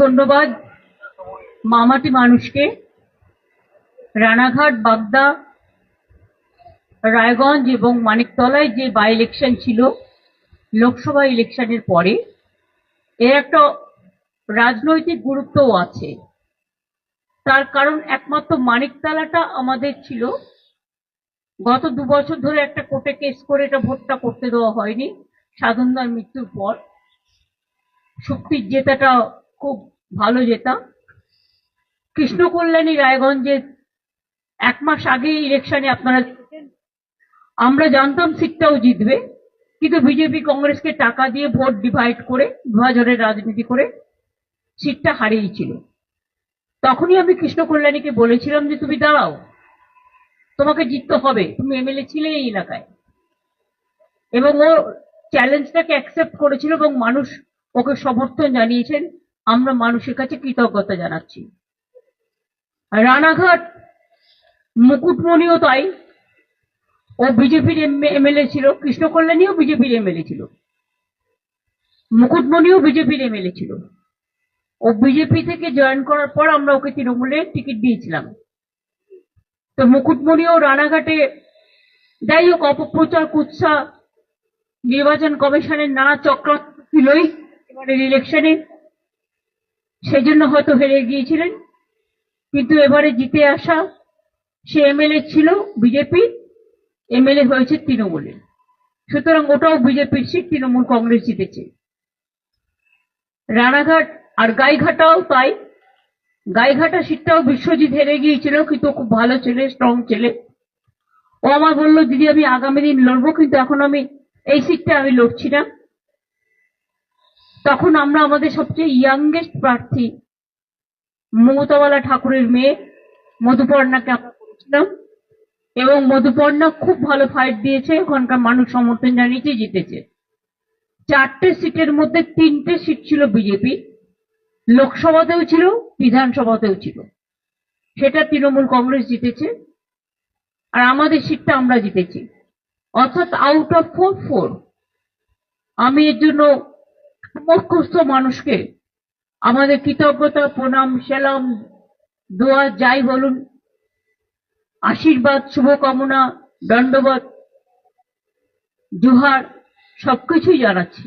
ধন্যবাদ মামাটি মানুষকে। রানাঘাট, বাগদা, রায়গঞ্জ এবং মানিকতলায় যে বাই ইলেকশন ছিল, লোকসভা ইলেকশনের পরে, এর একটা রাজনৈতিক গুরুত্বও আছে। তার কারণ একমাত্র মানিকতলাটা আমাদের ছিল। গত দু বছর ধরে একটা কোর্টে কেস করে এটা ভোটটা করতে দেওয়া হয়নি। সাধনদার মৃত্যুর পর। শক্তির জেতাটা খুব ভালো জেতা কৃষ্ণ কল্যাণী রায়গঞ্জে এক মাস আগে ইলেকশনে আপনারা আমরা জানতাম সিটটাও জিতবে, কিন্তু বিজেপি কংগ্রেসকে টাকা দিয়ে ভোট ডিভাইড করে বিভাজনের রাজনীতি করে সিটটা হারিয়েছিল তখনই আমি কৃষ্ণ কল্যাণীকে বলেছিলাম যে, তুমি দাঁড়াও, তোমাকে জিততে হবে, তুমি এমএলএ ছিলে এই এলাকায়। এবং ও চ্যালেঞ্জটাকে অ্যাকসেপ্ট করেছিল এবং মানুষ ওকে সমর্থন জানিয়েছেন। আমরা মানুষের কাছে কৃতজ্ঞতা জানাচ্ছি। রানাঘাট, মুকুটমণিও তাই। ও বিজেপির এমএলএ ছিল কৃষ্ণ কল্যাণীও বিজেপির এমএলএ ছিল। মুকুটমণিও বিজেপির এমএলএ ছিল। ও বিজেপি থেকে জয়েন করার পর আমরা ওকে তৃণমূলের টিকিট দিয়েছিলাম। তো মুকুটমণিও রানাঘাটে যাই হোক, অপপ্রচার, কুৎসা, নির্বাচন কমিশনের নানা চক্রান্ত ছিলই এবারের ইলেকশনে সেজন্য হয়তো হেরে গিয়েছিলেন। কিন্তু এবারে জিতে আসা সে এমএলএ ছিল বিজেপি, এমএলএ হয়েছে তৃণমূলের। সুতরাং ওটাও বিজেপির সিট, তৃণমূল কংগ্রেস জিতেছে। রানাঘাট আর গাইঘাটাও তাই। গাইঘাটা সিটটাও বিশ্বজিৎ হেরে গিয়েছিল, কিন্তু খুব ভালো ছেলে স্ট্রং ছেলে। ও আমার বলল, দিদি, আমি আগামী দিন লড়বো, কিন্তু এখন আমি এই সিটটা আমি লড়ছি না। তখন আমরা আমাদের সবচেয়ে ইয়াংগেস্ট প্রার্থী মমতাবালা ঠাকুরের মেয়ে মধুপর্ণাকে আমরা করেছিলাম। এবং মধুপর্ণা খুব ভালো ফাইট দিয়েছে, ওখানকার মানুষ সমর্থন জানিয়েছে, জিতেছে। চারটে সিটের মধ্যে তিনটে সিট ছিল বিজেপি, লোকসভাতেও ছিল, বিধানসভাতেও ছিল। সেটা তৃণমূল কংগ্রেস জিতেছে, আর আমাদের সিটটা আমরা জিতেছি। অর্থাৎ আউট অফ ফোর ফোর আমি এর জন্য সমস্ত মানুষকে আমাদের কৃতজ্ঞতা, প্রণাম, সেলাম, দোয়া, যাই বলুন, আশীর্বাদ, শুভকামনা দণ্ডবত জোহার, সবকিছুই জানাচ্ছি।